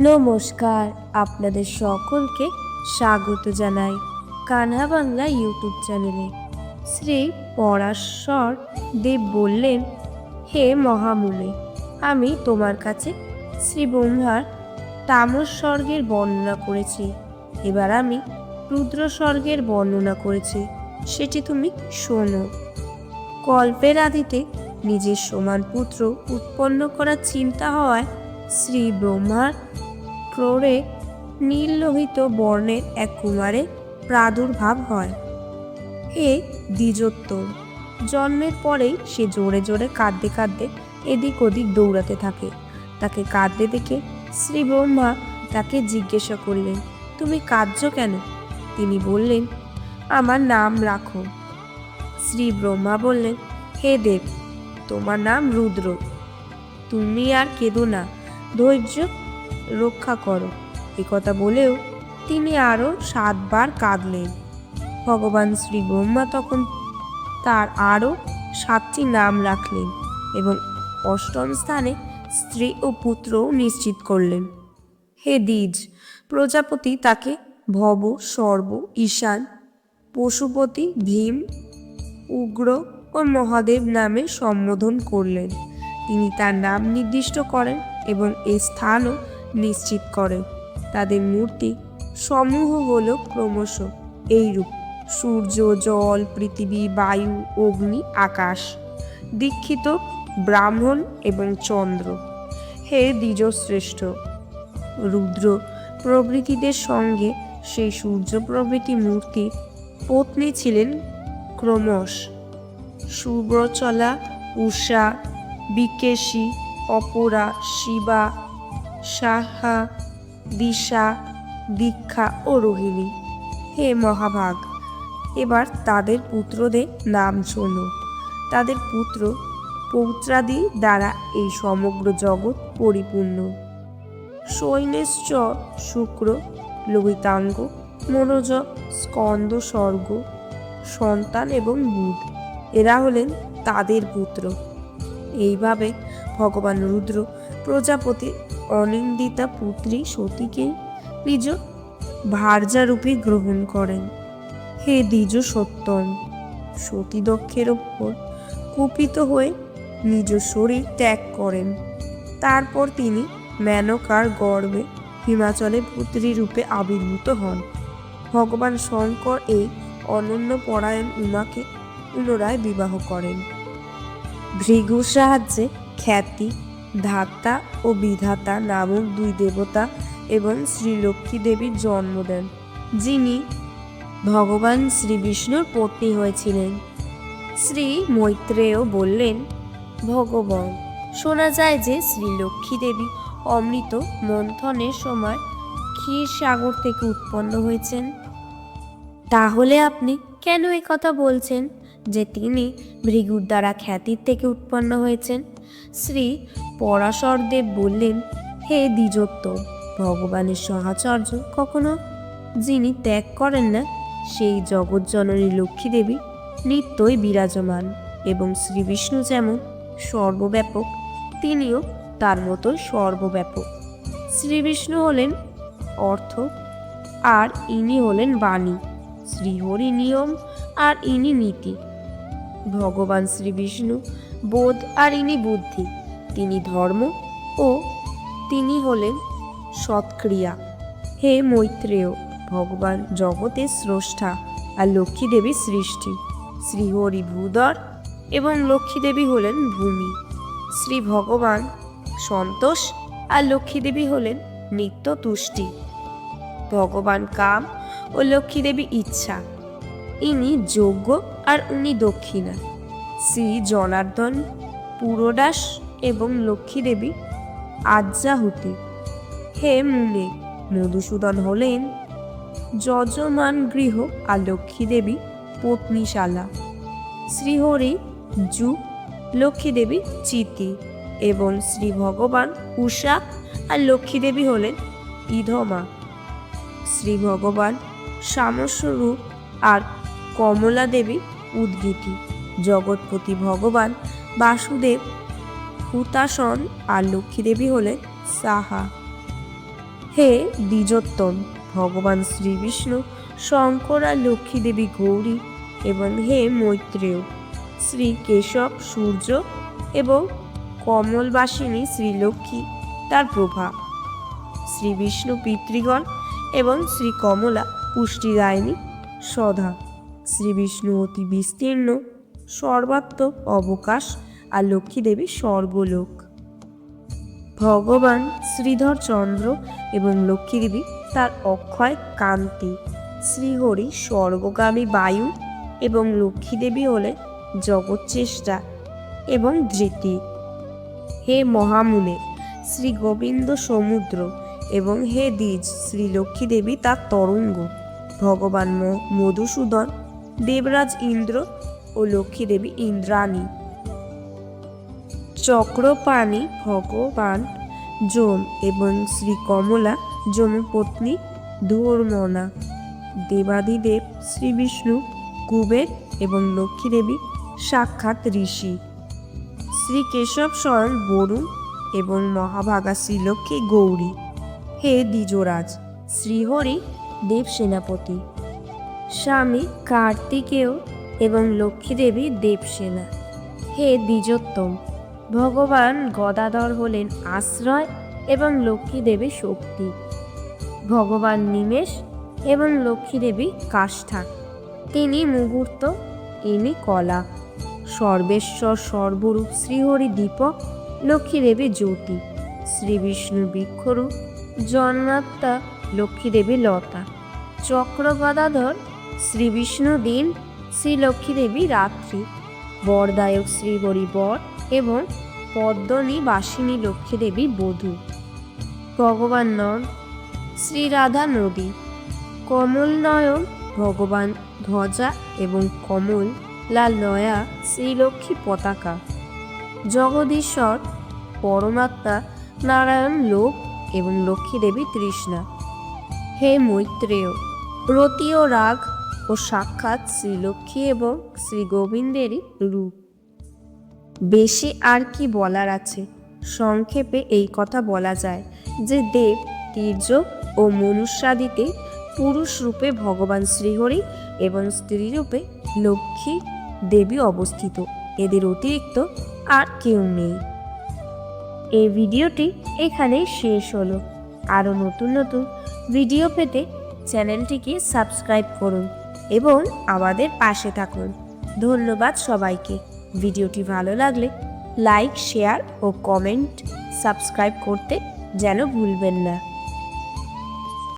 নমস্কার, আপনাদের সকলকে স্বাগত জানাই কানহা বাংলা ইউটিউব চ্যানেলে। শ্রী পরাশ্বর দেব বললেন, হে মহামুনি, আমি তোমার কাছে শ্রী ব্রহ্মার তামস স্বর্গের বর্ণনা করেছি। এবার আমি রুদ্র স্বর্গের বর্ণনা করেছি, সেটি তুমি শোনো। কল্পের আদিতে নিজের সমান পুত্র উৎপন্ন করার চিন্তা হওয়ায় শ্রী ব্রহ্মার ক্রোড়ে নীল লোহিত বর্ণের এক কুমারে প্রাদুর্ভাব হয়। এ দ্বিজোত্তর জন্মের পরেই সে জোরে জোরে কাঁদতে কাঁদতে এদিক ওদিক দৌড়াতে থাকে। তাকে কাঁদতে দেখে শ্রী ব্রহ্মা তাকে জিজ্ঞাসা করলেন, তুমি কাঁদছ কেন? তিনি বললেন, আমার নাম রাখো। শ্রী ব্রহ্মা বললেন, হে দেব, তোমার নাম রুদ্র। তুমি আর কেঁদো না। ধৈর্য রক্ষা করো। কথা বলেও তিনি আরও সাতবার কাঁদলেন। ভগবান শ্রী ব্রহ্মা তখন তার আরও সাতটি নাম রাখলেন এবং অষ্টম স্থানে স্ত্রী ও পুত্রও নিশ্চিত করলেন। হে দ্বিজ, প্রজাপতি তাকে ভব, সর্ব, ঈশান, পশুপতি, ভীম, উগ্র ও মহাদেব নামে সম্বোধন করলেন। তিনি তার নাম নির্দিষ্ট করেন এবং এ স্থানও নিশ্চিত করে। তাদের মূর্তি সমূহ হল ক্রমশ এইরূপ। সূর্য, জল, পৃথিবী, বায়ু, অগ্নি, আকাশ, দীক্ষিত ব্রাহ্মণ এবং চন্দ্র। হে দ্বিজশ্রেষ্ঠ, রুদ্র প্রভৃতিদের সঙ্গে সেই সূর্য প্রভৃতি মূর্তি পত্নী ছিলেন ক্রমশ। সুব্রচলা, উষা, বিকেশী, অপরা, শিবা সাহা, দিশা, দীক্ষা ও রোহিণী। হে মহাভাগ, এবার তাদের পুত্রদের নাম শোনো। তাদের পুত্র পৌত্রাদি দ্বারা এই সমগ্র জগৎ পরিপূর্ণ। সৈন্যশ্চ, শুক্র, লোহিতাঙ্গ, মনোজ, স্কন্দ, স্বর্গ, সন্তান এবং বুধ, এরা হলেন তাদের পুত্র। এইভাবে ভগবান রুদ্র প্রজাপতি অনিন্দিতা পুত্রী সতীকে নিজ ভার্যারূপে গ্রহণ করেন। হে দ্বিজ সত্যম, সতীদক্ষের ওপর কুপিত হয়ে নিজ শরীর ত্যাগ করেন। তারপর তিনি মেনকার গর্ভে হিমাচলে পুত্রী রূপে আবির্ভূত হন। ভগবান শঙ্কর এই অনন্য পরায়ণ উমাকে পুনরায় বিবাহ করেন। ভৃগুর সাহায্যে খ্যাতি ধাত্তা ও বিধাতা নামক দুই দেবতা এবং শ্রীলক্ষ্মী দেবীর জন্ম দেন, যিনি ভগবান শ্রী বিষ্ণুর পত্নী হয়েছিলেন। শ্রী মৈত্রেয় বললেন, ভগবান, শোনা যায় যে শ্রী লক্ষ্মী দেবী অমৃত মন্থনের সময় ক্ষীর সাগর থেকে উৎপন্ন হয়েছেন। তাহলে আপনি কেন কথা বলছেন যে তিনি ভৃগুর দ্বারা খ্যাতির থেকে উৎপন্ন হয়েছেন? শ্রী পরাশরদেব বললেন, হে দ্বিজত্ব ভগবানের সহাচর্য কখনো যিনি ত্যাগ করেন না, সেই জগৎজননী লক্ষ্মী দেবী নিত্যই বিরাজমান এবং শ্রী বিষ্ণু যেমন সর্বব্যাপক, তিনিও তার মতো সর্বব্যাপক। শ্রী বিষ্ণু হলেন অর্থ, আর ইনি হলেন বাণী। শ্রীহরি নিয়ম, আর ইনি নীতি। ভগবান শ্রী বিষ্ণু বোধ আর ইনি বুদ্ধি। তিনি ধর্ম ও তিনি হলেন সৎক্রিয়া। হে মৈত্রেয়, ভগবান জগতের স্রষ্টা আর লক্ষ্মী দেবীর সৃষ্টি। শ্রীহরি ভূধর এবং লক্ষ্মী দেবী হলেন ভূমি। শ্রী ভগবান সন্তোষ আর লক্ষ্মী দেবী হলেন নিত্য তুষ্টি। ভগবান কাম ও লক্ষ্মী দেবী ইচ্ছা। ইনি যোগ্য আর উনি দক্ষিণা। শ্রী জনার্দন, পুরোদাস এবং লক্ষ্মী দেবী আজ্জাহুতি। হে মুনে, মধুসূদন হলেন যজমান গৃহ আর লক্ষ্মী দেবী পত্নীশালা। শ্রীহরি যু লক্ষ্মী দেবী চিতি এবং শ্রী ভগবান উষা আর লক্ষ্মী দেবী হলেন ইধমা। শ্রী ভগবান সামস্বরূপ আর কমলা দেবী উদ্গীতি। জগৎপতি ভগবান বাসুদেব হুতাসন আর লক্ষ্মী দেবী হলেন সাহা। হে দ্বিজোত্তম, ভগবান শ্রীবিষ্ণু, শঙ্কর আর লক্ষ্মী দেবী গৌরী এবং হে মৈত্রেয়, শ্রী কেশব, সূর্য এবং কমলবাসিনী শ্রীলক্ষ্মী তার প্রভা শ্রী বিষ্ণু পিতৃগণ এবং শ্রী কমলা পুষ্টিদায়িনী সধা শ্রী বিষ্ণু অতি বিস্তীর্ণ সর্বাত্মক অবকাশ আর লক্ষ্মী দেবী স্বর্গলোক। ভগবান শ্রীধর চন্দ্র এবং লক্ষ্মী দেবী তার অক্ষয় কান্তি, শ্রীহরি স্বর্গগামী বায়ু এবং লক্ষ্মী দেবী হলে জগৎচেষ্টা এবং ধৃতি। হে মহামুনে, শ্রী গোবিন্দ সমুদ্র এবং হে দ্বিজ, শ্রী লক্ষ্মী দেবী তার তরঙ্গ। ভগবান মধুসূদন, দেবরাজ ইন্দ্র ও লক্ষ্মী দেবী ইন্দ্রাণী। চক্রপাণি, ভগবান, যম এবং শ্রী কমলা যমপত্নী ধর্মনা দেবাদিদেব শ্রী বিষ্ণু কুবের এবং লক্ষ্মী দেবী সাক্ষাৎ ঋষি। শ্রী কেশব স্বয়ং বরুণ এবং মহাভাগা শ্রীলক্ষ্মী গৌরী। হে দ্বিজরাজ, শ্রীহরি দেব সেনাপতি। স্বামী কার্তিকেয় এবং লক্ষ্মী দেবী দেবসেনা। হে দ্বিজোত্তম, ভগবান গদাধর হলেন আশ্রয় এবং লক্ষ্মী দেবী শক্তি। ভগবান নিমেষ এবং লক্ষ্মী দেবী কাষ্ঠা। তিনি মুহূর্ত ইনি কলা। সর্বেশ্বর সর্বরূপ শ্রীহরি দীপক লক্ষ্মী দেবী জ্যোতি। শ্রী বিষ্ণু বৃক্ষরূপ, জন্মাত্মা লক্ষ্মী দেবী লতা। চক্র গদাধর শ্রী বিষ্ণু দিন শ্রী লক্ষ্মী দেবী রাত্রি, বরদায়ক শ্রীহরি বর এবং পদ্মনী বাসিনী লক্ষ্মী দেবী বধূ। ভগবান নন শ্রী রাধা নদী কমল নয়ন ভগবান ধ্বজা এবং কমল লাল নয়া শ্রীলক্ষ্মী পতাকা। জগদীশ্বর, পরমাত্মা, নারায়ণ লোক এবং লক্ষ্মী দেবী তৃষ্ণা। হে মৈত্রেয় রতি ও রাগ ও সাক্ষাৎ শ্রীলক্ষ্মী এবং শ্রী গোবিন্দেরই রূপ। বেশি আর কি বলার আছে? সংক্ষেপে এই কথা বলা যায় যে দেব, তীর্য ও মনুষ্যাদিতে পুরুষ রূপে ভগবান শ্রীহরি এবং স্ত্রী রূপে লক্ষ্মী দেবী অবস্থিত। এদের অতিরিক্ত আর কেউ নেই। এই ভিডিওটি এখানেই শেষ হলো। আরও নতুন নতুন ভিডিও পেতে চ্যানেলটিকে সাবস্ক্রাইব করুন। এবং আমাদের পাশে থাকুন। ধন্যবাদ সবাইকে। ভিডিওটি ভালো লাগলে লাইক, শেয়ার ও কমেন্ট সাবস্ক্রাইব করতে যেন ভুলবেন না।